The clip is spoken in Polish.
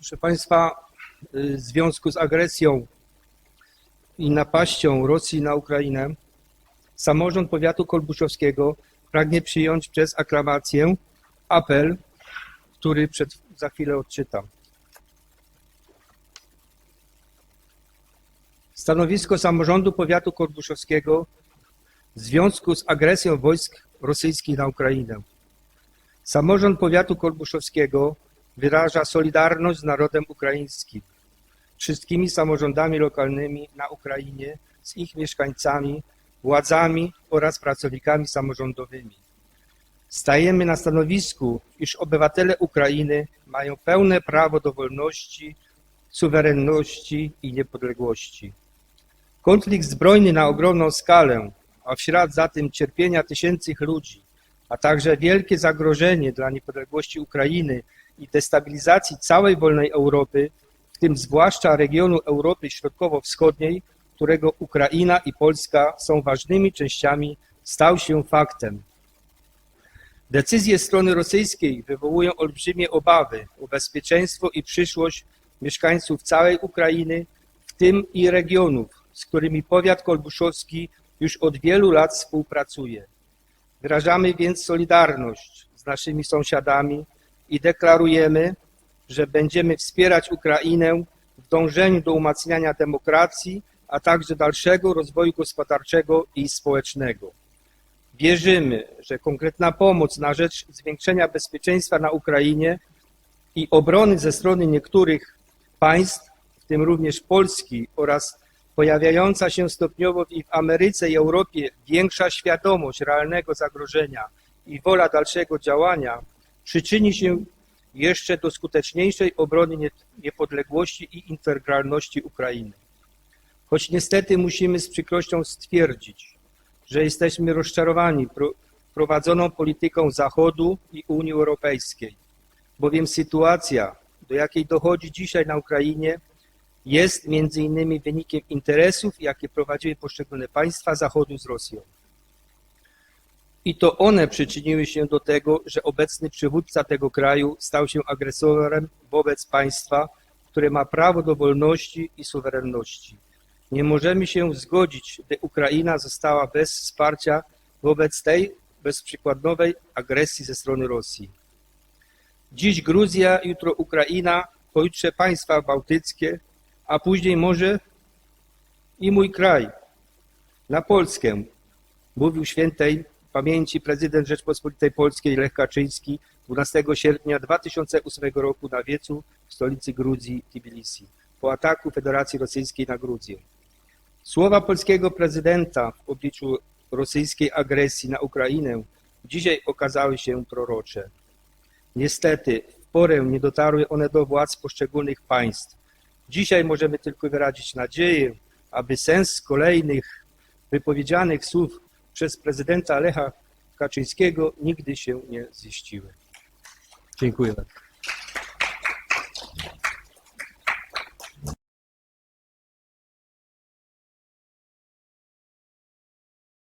Proszę Państwa, y, w związku z agresją i napaścią Rosji na Ukrainę, samorząd powiatu kolbuszowskiego pragnie przyjąć przez aklamację apel, który przed, za chwilę odczytam. Stanowisko samorządu powiatu kolbuszowskiego w związku z agresją wojsk rosyjskich na Ukrainę. Samorząd powiatu kolbuszowskiego wyraża solidarność z narodem ukraińskim, wszystkimi samorządami lokalnymi na Ukrainie, z ich mieszkańcami, władzami oraz pracownikami samorządowymi. Stajemy na stanowisku, iż obywatele Ukrainy mają pełne prawo do wolności, suwerenności i niepodległości. Konflikt zbrojny na ogromną skalę, a w ślad za tym cierpienia tysięcy ludzi, a także wielkie zagrożenie dla niepodległości Ukrainy i destabilizacji całej wolnej Europy, w tym zwłaszcza regionu Europy Środkowo-Wschodniej, którego Ukraina i Polska są ważnymi częściami, stał się faktem. Decyzje strony rosyjskiej wywołują olbrzymie obawy o bezpieczeństwo i przyszłość mieszkańców całej Ukrainy, w tym i regionów, z którymi powiat kolbuszowski już od wielu lat współpracuje. Wyrażamy więc solidarność z naszymi sąsiadami i deklarujemy, że będziemy wspierać Ukrainę w dążeniu do umacniania demokracji, a także dalszego rozwoju gospodarczego i społecznego. Wierzymy, że konkretna pomoc na rzecz zwiększenia bezpieczeństwa na Ukrainie i obrony ze strony niektórych państw, w tym również Polski oraz pojawiająca się stopniowo i w Ameryce i Europie większa świadomość realnego zagrożenia i wola dalszego działania przyczyni się jeszcze do skuteczniejszej obrony nie- niepodległości i integralności Ukrainy. Choć niestety musimy z przykrością stwierdzić, że jesteśmy rozczarowani pro- prowadzoną polityką Zachodu i Unii Europejskiej, bowiem sytuacja, do jakiej dochodzi dzisiaj na Ukrainie, jest między innymi wynikiem interesów, jakie prowadziły poszczególne państwa Zachodu z Rosją. I to one przyczyniły się do tego, że obecny przywódca tego kraju stał się agresorem wobec państwa, które ma prawo do wolności i suwerenności. Nie możemy się zgodzić, by Ukraina została bez wsparcia wobec tej bezprzykładowej agresji ze strony Rosji. Dziś Gruzja, jutro Ukraina, pojutrze państwa bałtyckie, a później może i mój kraj, na Polskę, mówił świętej pamięci prezydent Rzeczpospolitej Polskiej Lech Kaczyński 12 sierpnia 2008 roku na wiecu w stolicy Gruzji Tbilisi po ataku Federacji Rosyjskiej na Gruzję. Słowa polskiego prezydenta w obliczu rosyjskiej agresji na Ukrainę dzisiaj okazały się prorocze. Niestety, w porę nie dotarły one do władz poszczególnych państw. Dzisiaj możemy tylko wyrazić nadzieję, aby sens kolejnych wypowiedzianych słów przez prezydenta Lecha Kaczyńskiego nigdy się nie ziściły. Dziękuję bardzo.